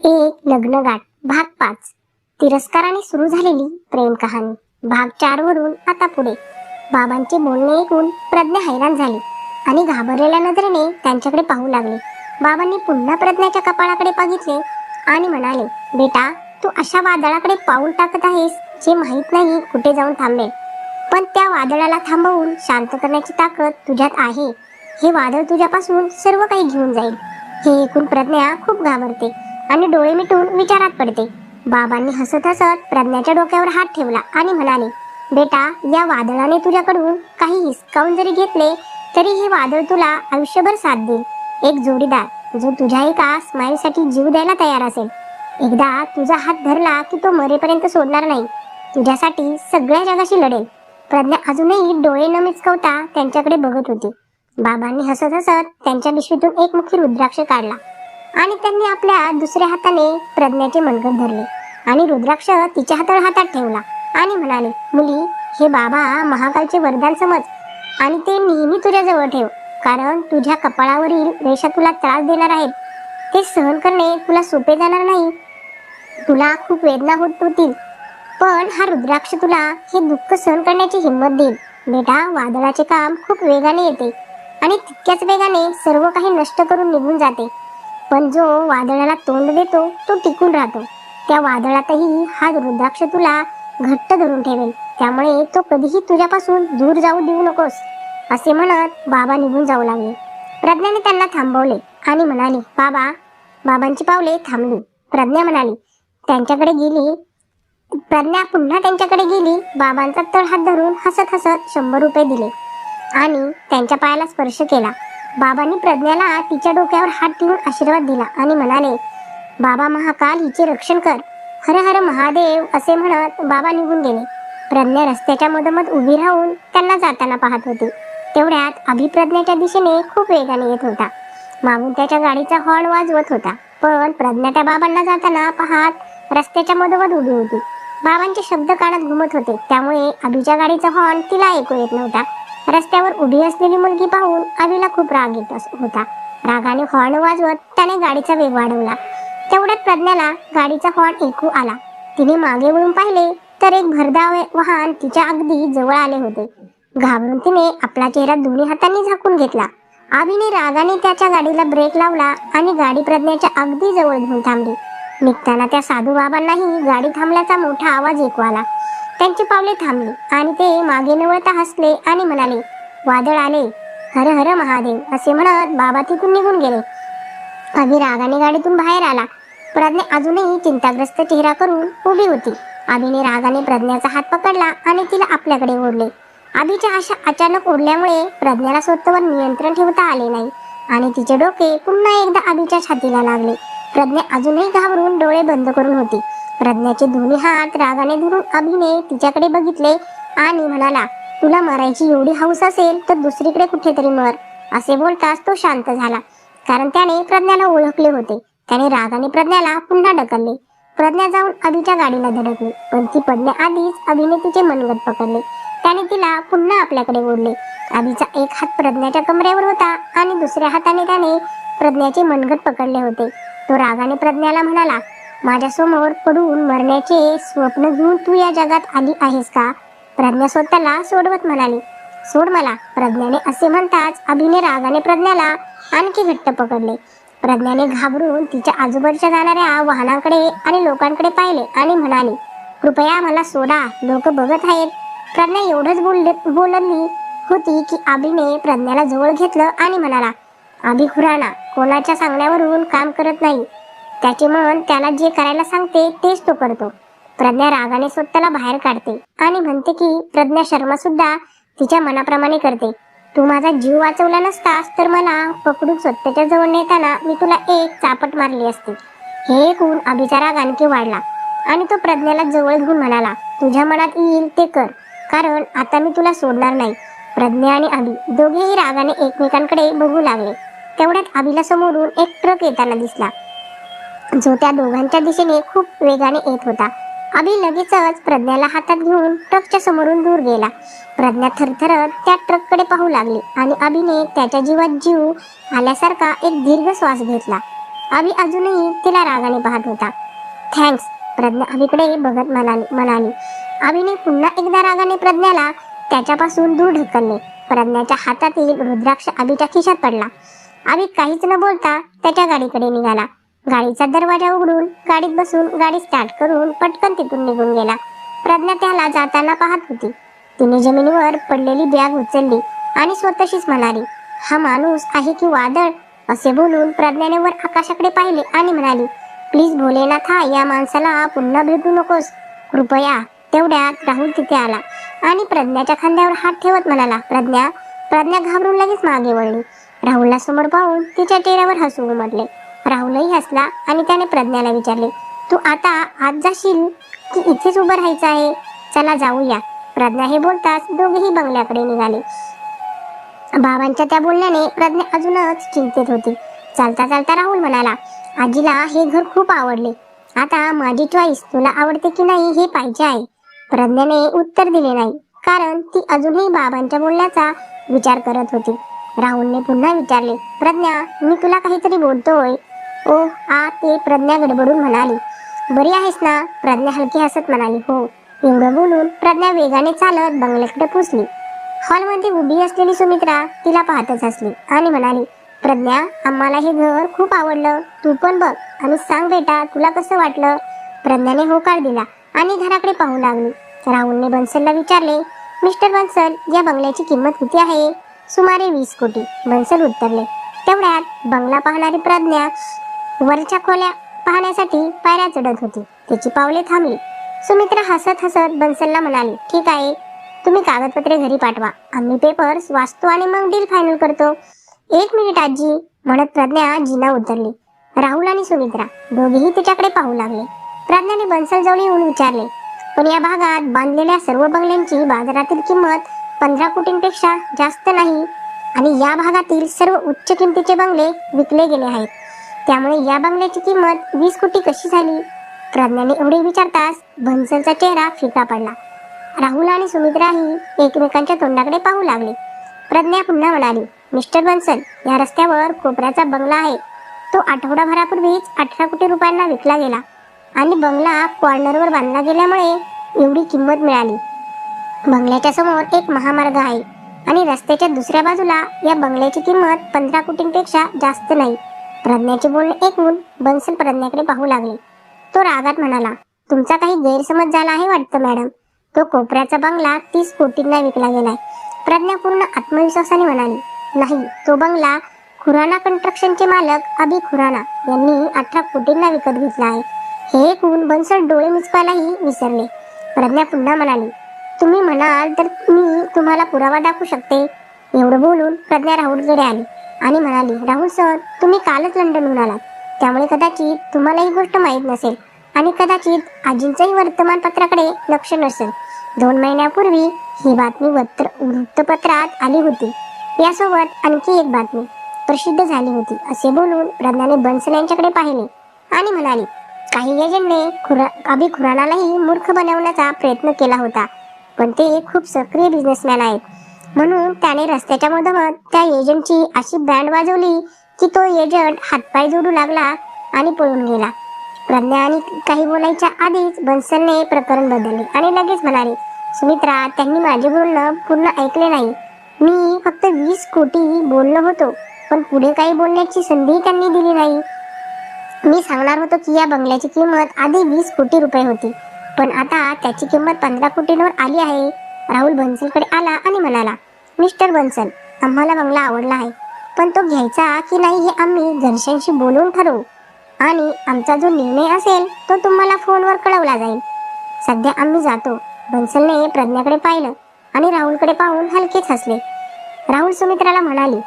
एक लग्नगाठ भाग पाच. तिरस्काराने सुरू झालेली प्रेम कहाणी. भाग चार वरून आता पुढे. बाबांचे बोलणे ऐकून प्रज्ञा हैराण झाली आणि घाबरलेल्या नजरेने त्यांच्याकडे पाहू लागले. बाबांनी पुन्हा प्रज्ञाच्या कपाळाकडे बघितले आणि म्हणाले बेटा तू अशा वादळाकडे पाऊल टाकत आहेस जे माहीत नाही कुठे जाऊन थांबेल. पण त्या वादळाला थांबवून शांत करण्याची ताकद तुझ्यात आहे. हे वादळ तुझ्यापासून सर्व काही घेऊन जाईल. हे ऐकून प्रज्ञा खूप घाबरते. आणि डोळे मिटून विचारात पडते. बाबांनी हसत हसत प्रज्ञाच्या डोक्यावर हात ठेवला आणि म्हणाले बेटा या वादळाने तुझ्याकडून काही हिसकावून जरी घेतले तरी हे वादळ तुला आयुष्यभर साथ देईल. एक जोडीदार जो तुझ्या एका स्माईलसाठी जीव द्यायला तयार असेल. एकदा तुझा हात धरला की तो मरेपर्यंत सोडणार नाही. तुझ्यासाठी सगळ्या जगाशी लढेल. प्रज्ञा अजूनही डोळे न मिचकवता त्यांच्याकडे बघत होती. बाबांनी हसत हसत त्यांच्या पिशवीतून एक मुखी रुद्राक्ष काढला. आणि त्यांनी आपल्या दुसऱ्या हाताने प्रज्ञाचे मनगट धरले. आणि रुद्राक्ष तिच्या हाताळ हातात ठेवला आणि म्हणाले मुली हे बाबा महाकालचे वरदान समज आणि ते नेहमी तुझ्या जवळ ठेव कारण तुझ्या कपाळावरील रेषा तुला त्रास देणार आहेत. ते सहन करणे तुला सोपे जाणार नाही. तुला खूप वेदना होत होतील पण हा रुद्राक्ष तुला हे दुःख सहन करण्याची हिंमत देईल. बेटा वादळाचे काम खूप वेगाने येते आणि तितक्याच वेगाने सर्व काही नष्ट करून निघून जाते. पण जो वादळाला तोंड देतो तो टिकून राहतो. त्या वादळातही हा रुद्राक्ष तुला घट्ट धरून ठेवेल. त्यामुळे तो कधीही तुझ्यापासून दूर जाऊ देऊ नकोस असे म्हणत बाबा निघून जाऊ लागले. प्रज्ञाने त्यांना थांबवले आणि म्हणाले बाबा. बाबांची पावले थांबली. प्रज्ञा म्हणाली त्यांच्याकडे गेली. प्रज्ञा पुन्हा त्यांच्याकडे गेली. बाबांचा तळ हात धरून हसत हसत शंभर रुपये दिले आणि त्यांच्या पायाला स्पर्श केला. बाबांनी प्रज्ञाला तिच्या डोक्यावर हात ठेवून आशीर्वाद दिला आणि म्हणाले बाबा महाकाल हिचे रक्षण कर. हर हर महादेव असे म्हणत बाबा निघून गेले. प्रज्ञा रस्त्याच्या मधोमध उभी राहून त्यांना जाताना पाहत होती. तेवढ्यात अभिप्रज्ञाच्या दिशेने खूप वेगाने येत होता. मागून त्याच्या गाडीचा हॉर्न वाजवत होता. पण प्रज्ञा त्या बाबांना जाताना पाहत रस्त्याच्या मधोमध उभी होती. बाबांचे शब्द कानात घुमत होते. त्यामुळे अभिच्या गाडीचा हॉर्न तिला ऐकू येत नव्हता. रस्त्यावर उभी असलेली मुलगी पाहून अभिला खूप राग येत अस- होता. रागाने हॉर्न वाजवत त्याने गाडीचा वेग वाढवला. तेवढ्यात प्रज्ञाला गाडीचा हॉर्न ऐकू आला. तिने मागे वळून पाहिले तर एक भरधाव वाहन तिच्या अगदी जवळ आले होते. घाबरून तिने आपला चेहरा दोन्ही हातांनी झाकून घेतला. आभीने रागाने त्याच्या गाडीला ब्रेक लावला आणि गाडी प्रज्ञाच्या अगदी जवळ घेऊन थांबली. निघताना त्या साधू बाबांनाही गाडी थांबल्याचा मोठा आवाज ऐकू आला. त्यांची पावले थांबली आणि ते मागे न वळता हसले आणि म्हणाले वादळ आले. हर हर महादेव असे म्हणत बाबा तिथून निघून गेले. अभि रागाने गाडीतून बाहेर आला. प्रज्ञा अजूनही चिंताग्रस्त चेहरा करून उभी होती. अभिने रागाने प्रज्ञाचा हात पकडला आणि तिला आपल्याकडे ओढले. अभिच्या अशा अचानक ओढल्यामुळे प्रज्ञाला स्वतःवर नियंत्रण ठेवता आले नाही आणि तिचे डोके पुन्हा एकदा अभिच्या छातीला लागले. प्रज्ञा अजूनही घाबरून डोळे बंद करून होती. प्रज्ञाचे दोन्ही हात रागाने धरून अभिने तिच्याकडे बघितले आणि म्हणाला तुला मरायची एवढी हौस असेल तर दुसरीकडे कुठेतरी मर. असे बोलताच तो शांत झाला कारण त्याने प्रज्ञाला ओळखले होते. त्याने रागाने प्रज्ञाला पुन्हा ढकलले. प्रज्ञा जाऊन अभिच्या गाडीला धडकली पण ती पडण्याआधीच अभिने तिचे मनगट पकडले. त्याने तिला पुन्हा आपल्याकडे ओढले. अभिचा एक हात प्रज्ञाच्या कमरेवर होता आणि दुसऱ्या हाताने त्याने प्रज्ञाचे मनगट पकडले होते. तो रागाने प्रज्ञाला म्हणाला माझ्यासमोर पडून मरण्याचे स्वप्न घेऊन तू या जगात आली आहेस का? प्रज्ञा स्वतःला सोडवत म्हणाली. सोड मला. प्रज्ञाने असे म्हणताच अभिने रागाने प्रज्ञाला आणखी घट्ट पकडले. प्रज्ञाने घाबरून तिच्या आजूबाजूच्या जाणाऱ्या वाहनांकडे आणि लोकांकडे पाहिले आणि म्हणाले कृपया मला सोडा. लोक बघत आहेत. प्रज्ञा एवढंच बोलले बोलली होती की अभिने प्रज्ञाला जवळ घेतलं आणि म्हणाला अभि खुराना कोणाच्या सांगण्यावरून काम करत नाही? त्याचे मन त्याला जे करायला सांगते तेच तो करतो. प्रज्ञा रागाने स्वतःला बाहेर काढते आणि म्हणते की प्रज्ञा शर्मा सुद्धा तिच्या मनाप्रमाणे करते. तू माझा जीव वाचवला नसतास तर मला पकडून स्वतःच्या जवळ नेताना मी तुला एक चापट मारली असती. हे ऐकून अभिचा राग आणखी वाढला आणि तो प्रज्ञाला जवळ घेऊन म्हणाला तुझ्या मनात येईल ते कर कारण आता मी तुला सोडणार नाही. प्रज्ञा आणि अभि दोघेही रागाने एकमेकांकडे बघू लागले. तेवढ्यात अभिला समोरून एक ट्रक येताना दिसला. जो त्या दोघांच्या दिशेने खूप वेगाने येत होता. अभि लगेचच प्रज्ञाला हातात घेऊन ट्रकच्या समोरून दूर गेला. प्रज्ञा थरथरत त्या ट्रककडे पाहू लागली आणि अभिने त्याच्या जीवात जीव आल्यासारखा एक दीर्घ श्वास घेतला. अभि अजूनही तिला रागाने पाहत होता. थँक्स प्रज्ञा अभिकडे बघत म्हणाली म्हणाली. अभिने पुन्हा एकदा रागाने प्रज्ञाला त्याच्यापासून दूर ढकलले. प्रज्ञाच्या हातातील रुद्राक्ष अभिच्या खिशात पडला. अभि काहीच न बोलता त्याच्या गाडीकडे निघाला. गाडीचा दरवाजा उघडून गाडीत बसून गाडी स्टार्ट करून पटकन तिथून निघून गेला. प्रज्ञा त्याला जाताना पाहत होती. तिने जमिनीवर पडलेली बॅग उचलली आणि स्वतःशीच म्हणाली हा माणूस आहे की वादळ? असे बोलून प्रज्ञाने वर आकाशाकडे पाहिले आणि म्हणाली प्लीज भोलेनाथा या माणसाला पुन्हा भेटू नकोस. कृपया तेवढ्यात राहुल तिथे आला. आणि प्रज्ञाच्या खांद्यावर हात ठेवत म्हणाला प्रज्ञा प्रज्ञा घाबरून लगेच मागे वळली. राहुलला समोर पाहून तिच्या चेहऱ्यावर हसू उमटले. राहुलही हसला आणि त्याने प्रज्ञाला विचारले तू आता आत जाशील की इथेच उभं राहायचं आहे? चला जाऊया. प्रज्ञा हे बोलताच दोघेही बंगल्याकडे निघाले. बाबांच्या त्या बोलण्याने प्रज्ञा अजूनच चिंतेत होती. चालता चालता राहुल म्हणाला आजीला हे घर खूप आवडले. आता माझी चॉईस तुला आवडते की नाही हे पाहिजे आहे. प्रज्ञाने उत्तर दिले नाही कारण ती अजूनही बाबांच्या बोलण्याचा विचार करत होती. राहुलने पुन्हा विचारले प्रज्ञा मी तुला काहीतरी बोलतोय. ओ आ ते प्रज्ञा गडबडून म्हणाली. बरी आहेस ना? प्रज्ञा हलकी हसत म्हणाली. हो. एवढं बोलून प्रज्ञा वेगाने चालत बंगल्याकडे पोचली हॉलमध्ये उभी असलेली सुमित्रा तिला पाहतच असली आणि म्हणाली प्रज्ञा आम्हाला हे घर खूप आवडलं. तू पण बघ आणि सांग बेटा तुला कसं वाटलं? प्रज्ञाने होकार दिला आणि घराकडे पाहू लागली. राहुलने बन्सलला विचारले मिस्टर बन्सल या बंगल्याची किंमत किती आहे? सुमारे वीस कोटी. बन्सल उत्तरले तेवढ्यात बंगला पाहणारी प्रज्ञा वरच्या खोल्या पाहण्यासाठी पायऱ्या चढत होती. तिची पावले थांबली. सुमित्रा हसत हसत बन्सलला म्हणाली ठीक आहे. तुम्ही कागदपत्रे घरी पाठवा. आम्ही पेपर्स वाचतो आणि मग डील फायनल करतो. एक मिनिट आजी म्हणत प्रज्ञा जिना उतरली. राहुल आणि सुमित्रा दोघेही तिच्याकडे पाहू लागले. प्रज्ञाने बन्सल जवळ येऊन विचारले पण या भागात बांधलेल्या सर्व बंगल्यांची बाजारातील किंमत पंधरा कोटींपेक्षा जास्त नाही आणि या भागातील सर्व उच्च किमतीचे बंगले विकले गेले आहेत. त्यामुळे या बंगल्याची किंमत वीस कोटी कशी झाली? प्रज्ञाने एवढे विचारताच बन्सलचा चेहरा फिका पडला. राहुल आणि सुमित्राही एकमेकांच्या तोंडाकडे पाहू लागले. प्रज्ञा पुन्हा म्हणाली मिस्टर बन्सल या रस्त्यावर कोपऱ्याचा बंगला आहे. तो आठवडाभरापूर्वीच अठरा कोटी रुपयांना विकला गेला आणि बंगला कॉर्नरवर बांधला गेल्यामुळे एवढी किंमत मिळाली. बंगल्याच्या समोर एक महामार्ग आहे आणि रस्त्याच्या दुसऱ्या बाजूला या बंगल्याची किंमत पंधरा कोटींपेक्षा जास्त नाही. प्रज्ञाचे बोलणे ऐकून बन्सल प्रज्ञाकडे पाहू लागले. तो रागात म्हणाला तुमचा काही गैरसमज झाला आहे वाटतं मॅडम. तो कोपऱ्याचा बंगला तीस कोटींना विकला गेलाय. प्रज्ञा पूर्ण आत्मविश्वासाने म्हणाली नाही तो बंगला खुराना कन्स्ट्रक्शनचे मालक अभि खुराना यांनी अठरा कोटींना विकत घेतला आहे. हे ऐकून बन्सल डोळे मिचपायलाही विसरले. प्रज्ञा पुन्हा म्हणाली तुम्ही म्हणाल तर मी तुम्हाला पुरावा दाखवू शकते. एवढं बोलून प्रज्ञा राहुलकडे आली. आणि म्हणाली राहुल सर तुम्ही कालच लंडनहून आलात. त्यामुळे कदाचित तुम्हाला ही गोष्ट माहीत नसेल आणि कदाचित आजींचंही वर्तमानपत्राकडे लक्ष नसेल. दोन महिन्यापूर्वी ही बातमी वत्र वृत्तपत्रात आली होती. यासोबत आणखी एक बातमी प्रसिद्ध झाली होती. असे बोलून प्रज्ञाने बन्सल यांच्याकडे पाहिले आणि म्हणाली काही एजंटने खुरा अभि खुरानालाही मूर्ख बनवण्याचा प्रयत्न केला होता. पण ते खूप सक्रिय बिझनेसमॅन आहेत. म्हणून त्याने रस्त्याच्या मधोमध त्या एजंटची अशी बँड वाजवली की तो एजंट हातपाय जोडू लागला आणि पळून गेला. प्रज्ञा आणि काही बोलायच्या आधीच बन्सलने प्रकरण बदलले आणि लगेच म्हणाले सुमित्रा त्यांनी माझे बोलणं पूर्ण ऐकले नाही. मी फक्त वीस कोटी बोललो होतो पण पुढे काही बोलण्याची संधी त्यांनी दिली नाही. मी सांगणार होतो की या बंगल्याची किंमत आधी वीस कोटी रुपये होती पण आता त्याची किंमत पंधरा कोटींवर आली आहे. राहुल बन्सलकडे आला आणि म्हणाला मिस्टर बन्सल आम्हाला बंगला आवडला आहे पण तो घ्यायचा की नाही हे आम्ही घरच्यांशी बोलून ठरवू. आणि आमचा जो निर्णय असेल तो तुम्हाला फोनवर कळवला जाईल. सध्या आम्ही जातो. बन्सलने प्रज्ञाकडे पाहिलं आणि राहुलकडे पाहून हलकेच हसले. राहुल सुमित्राला म्हणाली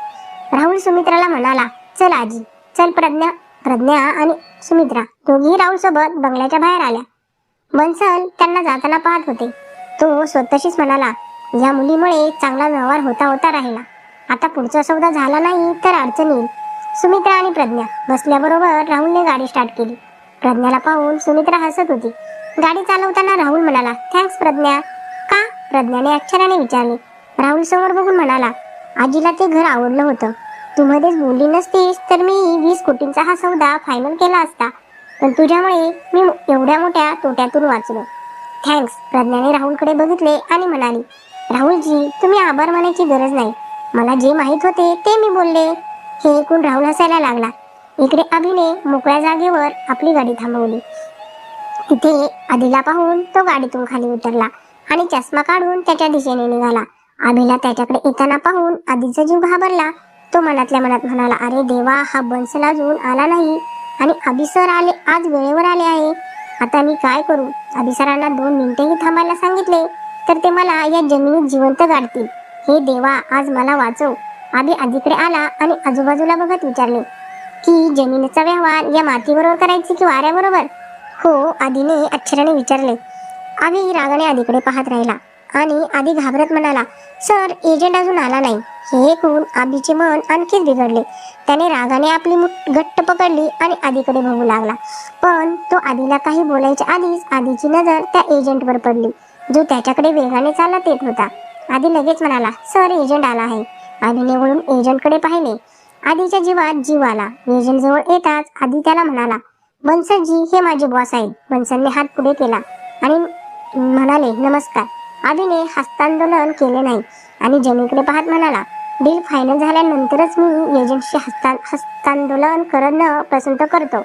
राहुल सुमित्राला म्हणाला चल आजी चल प्रज्ञा प्रज्ञा आणि सुमित्रा दोघी राहुल सोबत बंगल्याच्या बाहेर आल्या. बन्सल त्यांना जाताना पाहत होते. तो स्वतःशीच म्हणाला या मुलीमुळे चांगला व्यवहार होता होता राहिला. आता पुढचा सौदा झाला नाही तर अडचण येईल. सुमित्रा आणि प्रज्ञा बसल्याबरोबर राहुलने गाडी स्टार्ट केली. प्रज्ञाला पाहून सुमित्रा हसत होती. गाडी चालवताना राहुल म्हणाला थँक्स प्रज्ञा. का? प्रज्ञाने अक्षराने विचारले. राहुल समोर बघून म्हणाला आजीला ते घर आवडलं होतं. तू मध्येच बोलली नसतीस तर मी वीस कोटींचा हा सौदा फायनल केला असता. पण तुझ्यामुळे मी एवढ्या मोठ्या तोट्यातून वाचलो. थँक्स प्रज्ञाने राहुलकडे बघितले आणि म्हणाली राहुलजी तुम्ही आभार मानायची गरज नाही. मला जे माहीत होते ते मी बोलले. हे ऐकून राहुल हसायला लागला. इकडे अभिने मोकळ्या जागेवर आपली गाडी थांबवली. तिथे आधीला पाहून तो गाडीतून खाली उतरला आणि चष्मा काढून त्याच्या दिशेने निघाला. अभिला त्याच्याकडे येताना पाहून आधीचा जीव घाबरला. तो मनातल्या मनात म्हणाला अरे देवा हा बन्सल अजून आला नाही आणि अभि सर आले आज वेळेवर आले आहे. आता मी काय करू? अभि सरांना दोन मिनिटेही थांबायला सांगितले तर ते मला या जमिनीत जिवंत गाडतील हे देवा आज मला वाचव. आधी आधीकडे आला आणि आजूबाजूला बघत विचारले की जमिनीचा व्यवहार या मातीबरोबर करायची की वाऱ्याबरोबर हो आधीने अक्षराने विचारले. आधी रागाने आधीकडे पाहत राहिला. आणि आधी घाबरत म्हणाला सर एजंट अजून आला नाही. हे ऐकून आबीचे मन आणखीच बिघडले. त्याने रागाने आपली मुठ घट्ट पकडली आणि आधीकडे बघू लागला. पण तो आधीला काही बोलायच्या आधीच आधीची नजर त्या एजंटवर पडली जो त्याच्याकडे वेगाने चालत येत होता. आधी लगेच म्हणाला सर एजंट आला आहे. आधीने वळून एजंटकडे पाहिले. आधीच्या जीवात जीव आला. एजंट जवळ येताच आधी त्याला म्हणाला बन्सलजी हे माझे बॉस आहेत. बन्सलने हात पुढे केला आणि म्हणाले नमस्कार. आधीने हस्तांदोलन केले नाही. आणि जमीकडे पाहत म्हणाला डील फायनल झाल्यानंतरच मी एजंटशी हस्ता हस्तांदोलन करणं पसंत करतो.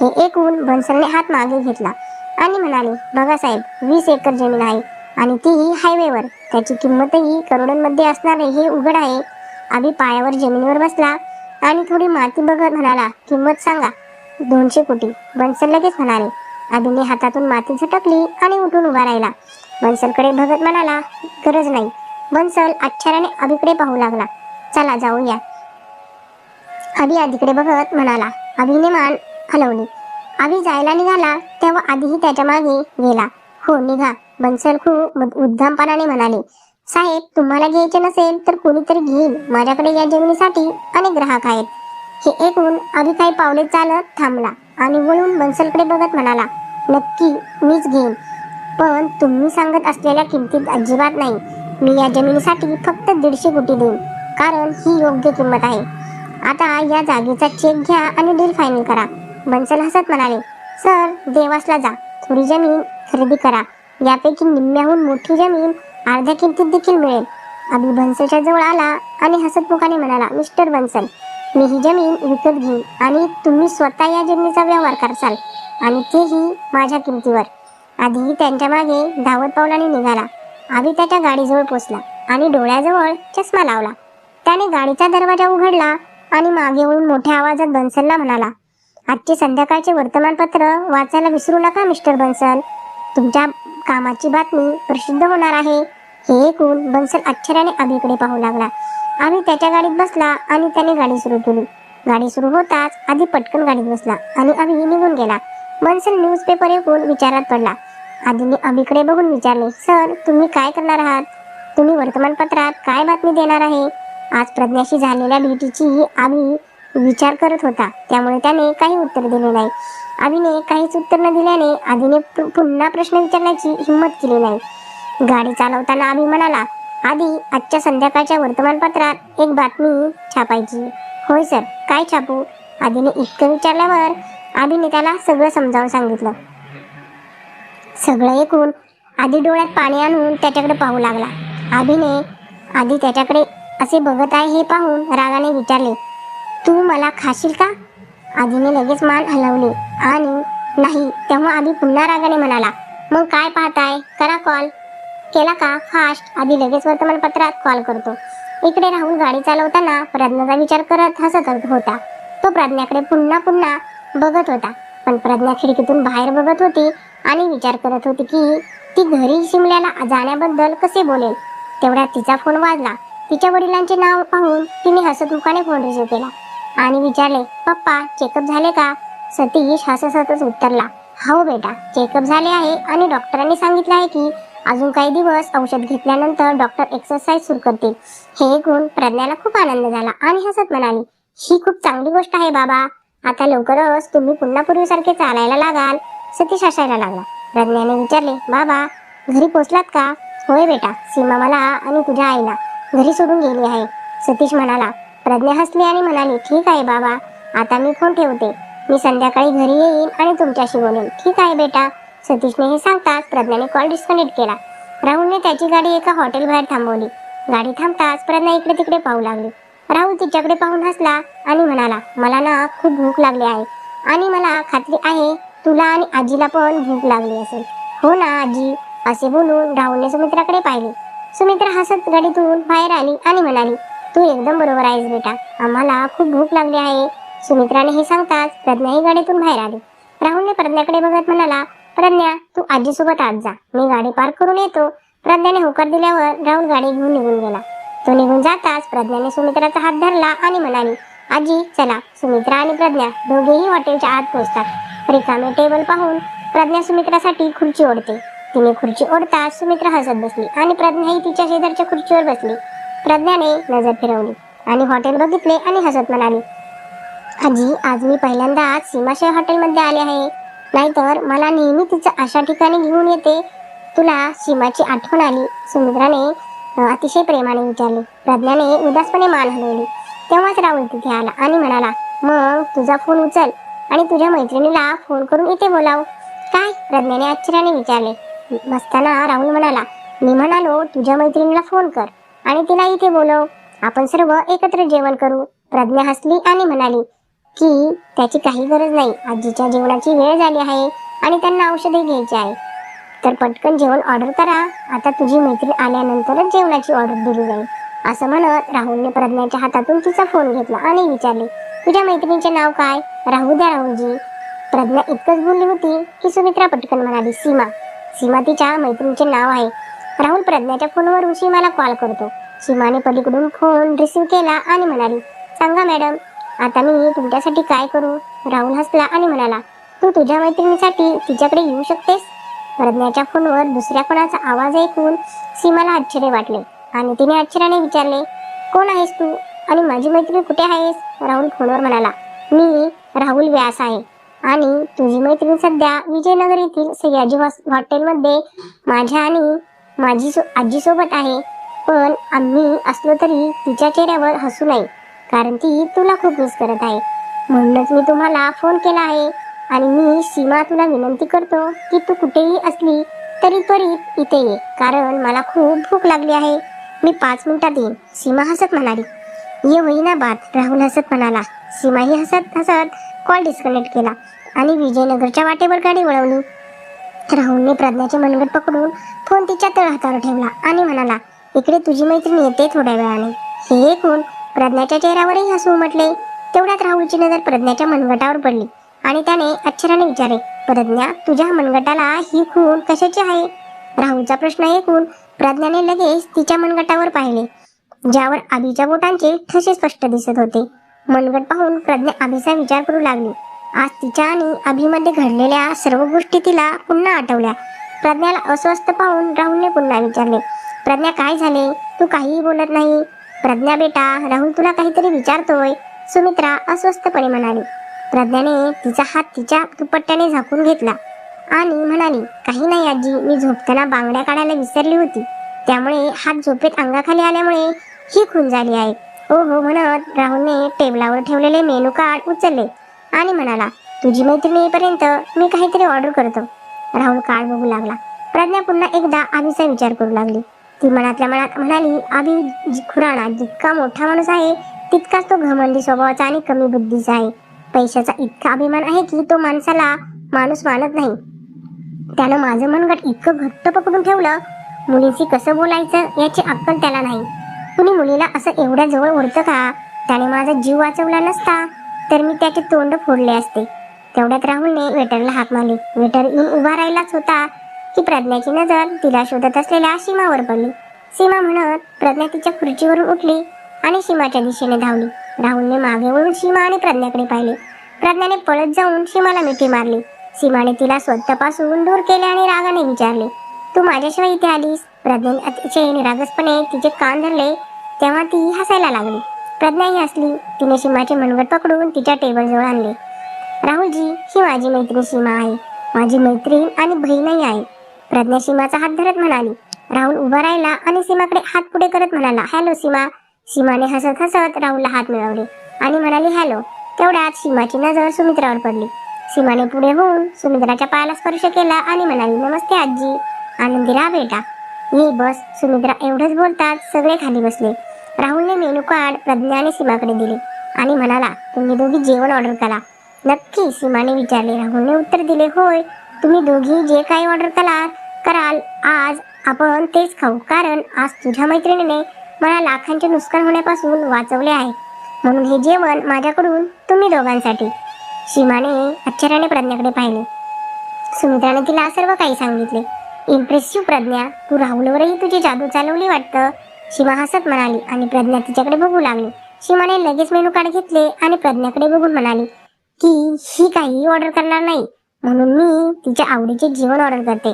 हे ऐकून बन्सलने हात मागे घेतला आणि म्हणाले बघा साहेब वीस एकर जमीन आहे आणि तीही हायवेवर त्याची किंमतही करोडांमध्ये असणारे हे उघड आहे. आधी पायावर जमिनीवर बसला आणि थोडी माती बघत म्हणाला किंमत सांगा. दोनशे कोटी. बन्सल लगेच म्हणाले. आधीने हातातून माती झटकली आणि उठून उभा राहिला. बनसलकडे बघत म्हणाला गरज नाही. बनसल आश्चर्याने अभिकडे पाहू लागला. चला जाऊया. अभि आधीकडे बघत म्हणाला अभिने मान हलवली अभि जायला निघाला तेव्हा आधीही त्याच्यामागे गेला. हो निघा. बन्सल खूप उद- उद्दामपणाने म्हणाले साहेब तुम्हाला घ्यायचे नसेल तर कोणीतरी घेईल. माझ्याकडे या जमिनीसाठी अनेक ग्राहक आहेत. हे ऐकून अभि काही पावले चालत थांबला आणि वळून बन्सलकडे बघत म्हणाला नक्की मीच घेईन. पण तुम्ही सांगत असलेल्या किमतीत अजिबात नाही. मी या जमिनीसाठी फक्त दीडशे कोटी देईन. कारण ही योग्य किंमत आहे. आता या जागेचा चेक घ्या आणि डील फायनल करा. बन्सल हसत म्हणाले सर देवासला जा. थोडी जमीन खरेदी करा. यापैकी निम्म्याहून मोठी जमीन अर्ध्या किमतीत देखील मिळेल. अभि बन्सलच्या जवळ आला आणि हसतमुखाने म्हणाला मिस्टर बन्सल मी ही जमीन विकत घेईन आणि तुम्ही स्वतः या जमिनीचा व्यवहार करसाल आणि तेही माझ्या किमतीवर. आधीही त्यांच्या मागे धावत पावलाने निघाला. आधी त्याच्या गाडीजवळ पोचला आणि डोळ्याजवळ चष्मा लावला. त्याने गाडीचा दरवाजा उघडला आणि मागे वळून मोठ्या आवाजात बन्सलला म्हणाला आजचे संध्याकाळचे वर्तमानपत्र वाचायला विसरू नका मिस्टर बन्सल तुमच्या कामाची बातमी प्रसिद्ध होणार आहे. हे ऐकून बन्सल आश्चर्याने आभीकडे पाहू लागला. आम्ही त्याच्या गाडीत बसला आणि त्याने गाडी सुरू केली. गाडी सुरू होताच आधी पटकन गाडीत बसला आणि अभि निघून गेला. बन्सल न्यूजपेपर ऐकून विचारात पडला आधीने अभिकडे बघून विचारले सर तुम्ही काय करणार आहात? तुम्ही वर्तमानपत्रात काय बातमी देणार आहे? आज प्रज्ञाशी झालेल्या भेटीची आम्ही विचार करत होता त्यामुळे त्याने काही उत्तर दिले नाही. आम्हीने काहीच उत्तर न दिल्याने आधीने पु- पुन्हा प्रश्न विचारण्याची हिंमत केली नाही. गाडी चालवताना आम्ही म्हणाला आधी आजच्या संध्याकाळच्या वर्तमानपत्रात एक बातमी छापायची. होय सर. काय छापू? आधीने इतकं विचारल्यावर आधीने त्याला सगळं समजावून सांगितलं. सगळं ऐकून आधी डोळ्यात पाणी आणून त्याच्याकडे पाहू लागला. आधीने आधी त्याच्याकडे असे बघत आहे हे पाहून रागाने विचारले तू मला खाशील का? आधीने लगेच मान हलवली आणि नाही. तेव्हा आधी पुन्हा रागाने म्हणाला मग काय पाहताय? करा कॉल. केला का? फास्ट. आधी लगेच वर्तमानपत्रात कॉल करतो. इकडे राहून गाडी चालवताना प्रज्ञाचा विचार करत हसत होता. तो प्रज्ञाकडे पुन्हा पुन्हा बघत होता. पण प्रज्ञा खिडकीतून बाहेर बघत होती आणि विचार करत होती की ती घरी शिमल्याला जाण्याबद्दल कसे बोलेल. तेवढ्या तिचा फोन वाजला. तिच्या वडिलांचे नाव पाहून तिने हसत मुखाने फोन रिसिव्ह केला आणि विचारले पप्पा चेकअप झाले का? सतीश हसतच उत्तरला हो बेटा चेकअप झाले आहे आणि डॉक्टरांनी सांगितलं आहे की अजून काही दिवस औषध घेतल्यानंतर डॉक्टर एक्सरसाइज सुरू करतील. हे ऐकून प्रज्ञाला खूप आनंद झाला आणि हसत म्हणाली ही खूप चांगली गोष्ट आहे बाबा. आता लवकरच तुम्ही पुन्हा पूर्वीसारखे चालायला लागाल. सतीश हसायला लागला. प्रज्ञाने विचारले बाबा घरी पोचलात का? होय बेटा सीमा मला आणि तुझ्या आईला घरी सोडून गेली आहे. सतीश म्हणाला प्रज्ञा हसली आणि म्हणाली ठीक आहे बाबा आता मी फोन ठेवते. मी संध्याकाळी घरी येईन आणि तुमच्याशी बोलेन. ठीक आहे बेटा. सतीशने हे सांगताच प्रज्ञाने कॉल डिस्कनेक्ट केला. राहुलने त्याची गाडी एका हॉटेल बाहेर थांबवली. गाडी थांबताच प्रज्ञा इकडे तिकडे पाहू लागली. राहुल तिच्याकडे पाहून हसला आणि म्हणाला मला ना खूप भूक लागली आहे आणि मला खात्री आहे तुला आणि आजीला पण भूक लागली असेल. हो ना आजी असे बोलून राहुलने सुमित्राकडे पाहिले. सुमित्रा हसत गाडीतून बाहेर आली आणि म्हणाली तू एकदम बरोबर आहेस बेटा आम्हाला खूप भूक लागली आहे. सुमित्राने हे सांगताच प्रज्ञा ही गाडीतून बाहेर आली. राहुलने प्रज्ञाकडे बघत म्हणाला प्रज्ञा तू आजीसोबत आज जा मी गाडी पार्क करून येतो. प्रज्ञाने होकार दिल्यावर राहुल गाडी घेऊन निघून गेला. तो निघून जाताच प्रज्ञाने सुमित्राचा हात धरला आणि म्हणाली आजी चला. सुमित्रा आणि प्रज्ञा दोघेही हॉटेलच्या आत पोहोचतात. रिकामे टेबल पाहून प्रज्ञा सुमित्रासाठी खुर्ची ओढते. तिने खुर्ची ओढताच सुमित्रा हसत बसली आणि प्रज्ञाही तिच्या शेजारच्या खुर्चीवर बसली. प्रज्ञाने नजर फिरवली आणि हॉटेल बघितले आणि हसत म्हणाली आजी आज मी पहिल्यांदा सीमाशय हॉटेलमध्ये आले आहे. नाहीतर मला नेहमी तिचं अशा ठिकाणी घेऊन येते. तुला सीमाची आठवण आली. सुमित्राने अतिशय प्रेमाने विचारले प्रज्ञाने उदासपणे मान हलवली. तेव्हाच राहुल तिथे आला आणि म्हणाला मग तुझा फोन उचल आणि तुझ्या मैत्रिणीला फोन करून इथे बोलाव. काय? प्रज्ञाने आश्चर्याने विचारले. बसताना राहुल म्हणाला मी म्हणालो तुझ्या मैत्रिणीला फोन कर आणि तिला इथे बोलव. आपण सर्व एकत्र जेवण करू. प्रज्ञा हसली आणि म्हणाली की त्याची काही गरज नाही. आजीच्या जेवणाची वेळ झाली आहे आणि त्यांना औषधे घ्यायची आहे. तर पटकन जेवण ऑर्डर करा. आता तुझी मैत्री आल्यानंतरच जेवणाची ऑर्डर दिली जाईल. असं म्हणत राहुलने प्रज्ञाच्या हातातून तिचा फोन घेतला आणि विचारले तुझ्या मैत्रिणीचे नाव काय? राहू द्या राहुलजी. प्रज्ञा इतकंच बोलली होती की सुमित्रा पटकन म्हणाली सीमा. सीमा तिच्या मैत्रिणीचे नाव आहे. राहुल प्रज्ञाच्या फोनवरून सीमाला कॉल करतो. सीमाने पलीकडून फोन रिसीव्ह केला आणि म्हणाली सांगा मॅडम आता मी तुमच्यासाठी काय करू? राहुल हसला आणि म्हणाला तू तुझ्या मैत्रिणीसाठी तिच्याकडे येऊ शकतेस? प्रज्ञाच्या फोनवर दुसऱ्या कोणाचा आवाज ऐकून सीमाला आश्चर्य वाटले. आणि तिने आश्चर्याने विचारले कोण आहेस तू? आणि माझी मैत्रीण कुठे आहेस? राहुल फोनवर म्हणाला मी राहुल व्यास आहे. आणि तुझी मैत्रीण सध्या विजयनगर येथील सयाजी हॉटेलमध्ये माझ्या आणि माझी सो आजीसोबत आहे. पण आम्ही असलो तरी तिच्या चेहऱ्यावर हसू नये कारण ती तुला खूप मिस करत आहे. म्हणूनच मी तुम्हाला फोन केला आहे. आणि मी सीमा तुला विनंती करतो की तू कुठेही असली तरी त्वरित इथे ये कारण मला खूप भूक लागली आहे. मी पाच मिनिटात येईन सीमा हसत म्हणाली. ये होईना बात राहुल हसत म्हणाला. सीमाही हसत हसत कॉल डिस्कनेक्ट केला आणि विजयनगरच्या वाटेवर गाडी वळवली. राहुलने प्रज्ञाचे मनगट पकडून फोन तिच्या तळ हातावर ठेवला आणि म्हणाला इकडे तुझी मैत्रीण येते थोड्या वेळाने. हे ऐकून प्रज्ञाच्या चेहऱ्यावरही हसू म्हटले तेवढ्यात राहुलची नजर प्रज्ञाच्या मनगटावर पडली. आणि त्याने आश्चर्याने विचारले प्रज्ञा तुझ्या मनगटाला ही खून कशाची आहे? राहुलचा प्रश्न ऐकून प्रज्ञाने लगेच तिच्या मनगटावर पाहिले ज्यावर आबीच्या बोटांचे ठसे स्पष्ट दिसत होते. मनगट पाहून प्रज्ञा आबीचा विचार करू लागली. आज तिच्या आणि अभिमध्ये घडलेल्या सर्व गोष्टी तिला पुन्हा आठवल्या. प्रज्ञाला अस्वस्थ पाहून राहुलने पुन्हा विचारले प्रज्ञा काय झाले? तू काहीही बोलत नाही. प्रज्ञा बेटा राहुल तुला काहीतरी विचारतोय. सुमित्रा अस्वस्थपणे म्हणाली प्रज्ञाने तिचा हात तिच्या दुपट्ट्याने झाकून घेतला. आणि म्हणाली काही नाही आजी मी झोपताना बांगड्या काढायला विसरली होती. त्यामुळे हात झोपेत अंगाखाली आल्यामुळे ही खून झाली आहे. ओ हो म्हणत राहुलने टेबलावर ठेवलेले मेनू कार्ड उचलले आणि म्हणाला तुझी मैत्रीण येईपर्यंत मी काहीतरी ऑर्डर करतो. राहुल कार्ड बघू लागला. प्रज्ञा पुन्हा एकदा आबीचा विचार करू लागली. ती मनातल्या मनात म्हणाली आबी जी- खुराणा जितका मोठा माणूस आहे तितकाच तो घमंडी स्वभावाचा आणि कमी बुद्धीचा आहे. पैशाचा इतका अभिमान आहे की तो माणसाला माणूस मानत नाही. त्यानं माझं मनगट इतकं घट्ट पकडून ठेवलं मुलीशी कसं बोलायचं याची अक्कल त्याला नाही. कुणी मुलीला असं एवढ्या जवळ ओढतं का? त्याने माझा जीव वाचवला नसता तर मी त्याचे तोंड फोडले असते. तेवढ्यात राहुलने वेटरला हाक मारली. वेटर येऊन उभा राहिलाच होता की प्रज्ञाची नजर तिला शोधत असलेल्या सीमावर पडली. सीमा म्हणत प्रज्ञा तिच्या खुर्चीवरून उठली. आणि सीमाच्या दिशेने धावली. राहुलने मागे वळून सीमा आणि प्रज्ञाकडे पाहिले. प्रज्ञाने पळत जाऊन सीमाला मिठी मारली. सीमाने तिला स्वतःपासून दूर केले आणि रागाने विचारले तू माझ्याशिवाय इथे आलीस? प्रज्ञाने अतिशय निरागसपणे तिचे कान धरले तेव्हा ती हसायला लागली. प्रज्ञाही हसली. तिने सीमाचे मनगट पकडून तिच्या टेबलजवळ आणले. राहुलजी ही माझी मैत्रीण सीमा आहे. माझी मैत्रीण आणि बहीणही आहे. प्रज्ञा सीमाचा हात धरत म्हणाली. राहुल उभा राहिला आणि सीमाकडे हात पुढे करत म्हणाला हॅलो सीमा सीमाने हसत हसत राहुलला हात मिळवले आणि म्हणाली हॅलो. तेवढ्यात सीमाची नजर सुमित्रावर पडली. सीमाने पुढे होऊन सुमित्राच्या पायाला स्पर्श केला आणि म्हणाली नमस्ते आजी आनंदी राहा बेटा ये बस. सुमित्रा एवढंच बोलतात सगळे खाली बसले. राहुलने मेनू कार्ड प्रज्ञा आणि सीमाकडे दिले आणि म्हणाला तुम्ही दोघी जेवण ऑर्डर करा. नक्की सीमाने विचारले. राहुलने उत्तर दिले होय तुम्ही दोघी जे काही ऑर्डर करा कराल आज आपण तेच खाऊ. कारण आज तुझ्या मैत्रिणीने मला लाखांचे नुकसान होण्यापासून वाचवले आहे. म्हणून हे जेवण माझ्याकडून तुम्ही दोघांसाठी. सीमाने आश्चर्याने प्रज्ञाकडे पाहिले. सुमित्राने तिला सर्व काही सांगितले. इम्प्रेसिव्ह प्रज्ञा तू राहुलवरही तुझी जादू चालवली वाटतं? शिमा हसत म्हणाली आणि प्रज्ञा तिच्याकडे बघू लागली. शिमाने लगेच मेनू कार्ड घेतले आणि प्रज्ञाकडे बघून म्हणाली की ही काही ऑर्डर करणार नाही. म्हणून मी तिच्या आवडीचे जेवण ऑर्डर करते.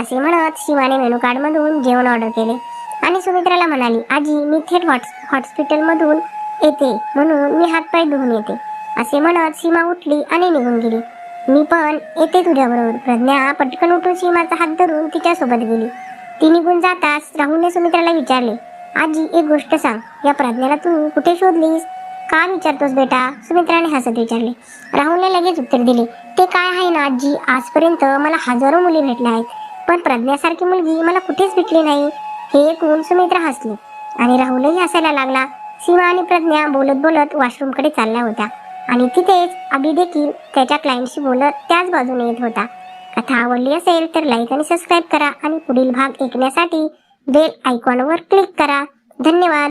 असे म्हणत शिवाने मेनू कार्डमधून जेवण ऑर्डर केले. आणि सुमित्राला म्हणाली आजी मी थेट हॉट हॉस्पिटलमधून येते म्हणून मी हातपाय धुवून येते. असे म्हणत सीमा उठली आणि निघून गेली. मी पण येते तुझ्याबरोबर. प्रज्ञा पटकन उठून सीमाचा हात धरून तिच्यासोबत गेली. ती निघून जाताच राहुलने सुमित्राला विचारले आजी एक गोष्ट सांग. या प्रज्ञाला तू कुठे शोधलीस? का विचारतोस बेटा? सुमित्राने हसत विचारले. राहुलने लगेच उत्तर दिले ते काय आहे ना आजी? आजपर्यंत मला हजारो मुली भेटल्या आहेत. पण प्रज्ञासारखी मुलगी मला कुठेच भेटली नाही. हे ऐकून सुमित्रा हसली. आणि राहुलही हसायला लागला. सीमा आणि प्रज्ञा बोलत बोलत वॉशरूमकडे चालल्या होत्या. आणि तिथेच अभि देखील त्याच्या क्लायंटशी बोलत त्याच बाजूने येत होता. कथा आवडली असेल तर लाईक आणि सबस्क्राईब करा. आणि पुढील भाग ऐकण्यासाठी बेल आयकॉनवर क्लिक करा. धन्यवाद.